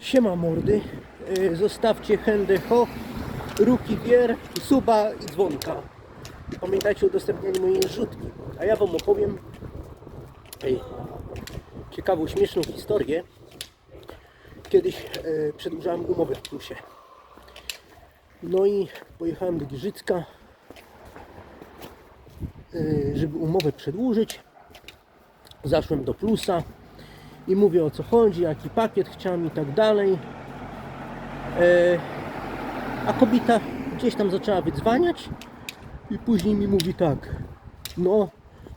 Siema mordy. Y, Zostawcie chędę ho, ruki wier, suba i dzwonka. Pamiętajcie o udostępnianiu mojej rzutki. A ja wam opowiem ej, ciekawą, śmieszną historię. Kiedyś e, przedłużałem umowę w plusie. No i pojechałem do Giżycka, e, żeby umowę przedłużyć. Zaszłem do plusa i mówię o co chodzi, jaki pakiet chciałem i tak dalej. E, a kobieta gdzieś tam zaczęła wydzwaniać i później mi mówi tak. No,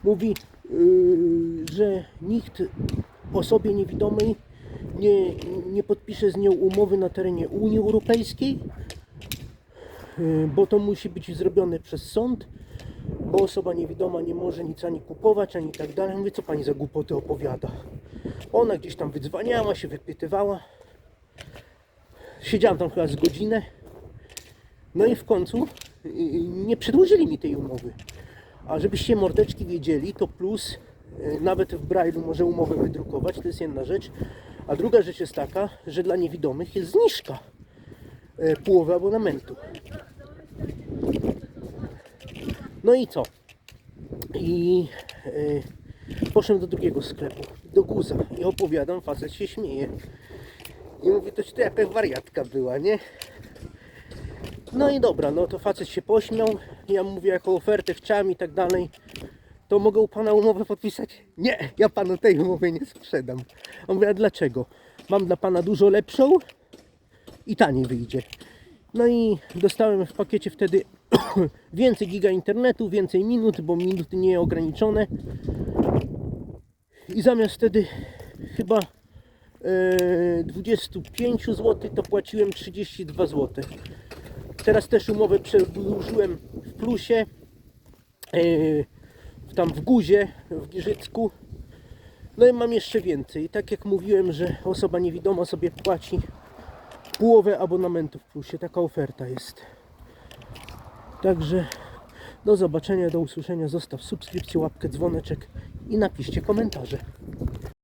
mówi, yy, że nikt osobie niewidomej nie, nie podpisze z nią umowy na terenie Unii Europejskiej, yy, bo to musi być zrobione przez sąd, bo osoba niewidoma nie może nic ani kupować, ani tak dalej. Mówię, co pani za głupoty opowiada? Ona gdzieś tam wydzwaniała się, wypytywała. Siedziałam tam chyba z godzinę. No i w końcu yy, nie przedłużyli mi tej umowy. A żebyście mordeczki wiedzieli, to plus yy, nawet w Braille'u może umowę wydrukować, to jest jedna rzecz. A druga rzecz jest taka, że dla niewidomych jest zniżka połowy abonamentu. No i co? I yy, poszedłem do drugiego sklepu, do Guza i opowiadam, facet się śmieje. I mówi, to, to jakaś wariatka była, nie? No i dobra, no to facet się pośmiał. Ja mówię, jaką ofertę chciałem i tak dalej. To mogę u pana umowę podpisać? Nie, ja panu tej umowy nie sprzedam. On mówi, a dlaczego? Mam dla pana dużo lepszą i taniej wyjdzie. No i dostałem w pakiecie wtedy więcej giga internetu, więcej minut, bo minuty nieograniczone. I zamiast wtedy chyba e, 25 zł to płaciłem 32 zł. Teraz też umowę przedłużyłem w plusie, yy, tam w Guzie, w Giżycku. No i mam jeszcze więcej. Tak jak mówiłem, że osoba niewidoma sobie płaci połowę abonamentu w plusie. Taka oferta jest. Także do zobaczenia, do usłyszenia. Zostaw subskrypcję, łapkę, dzwoneczek i napiszcie komentarze.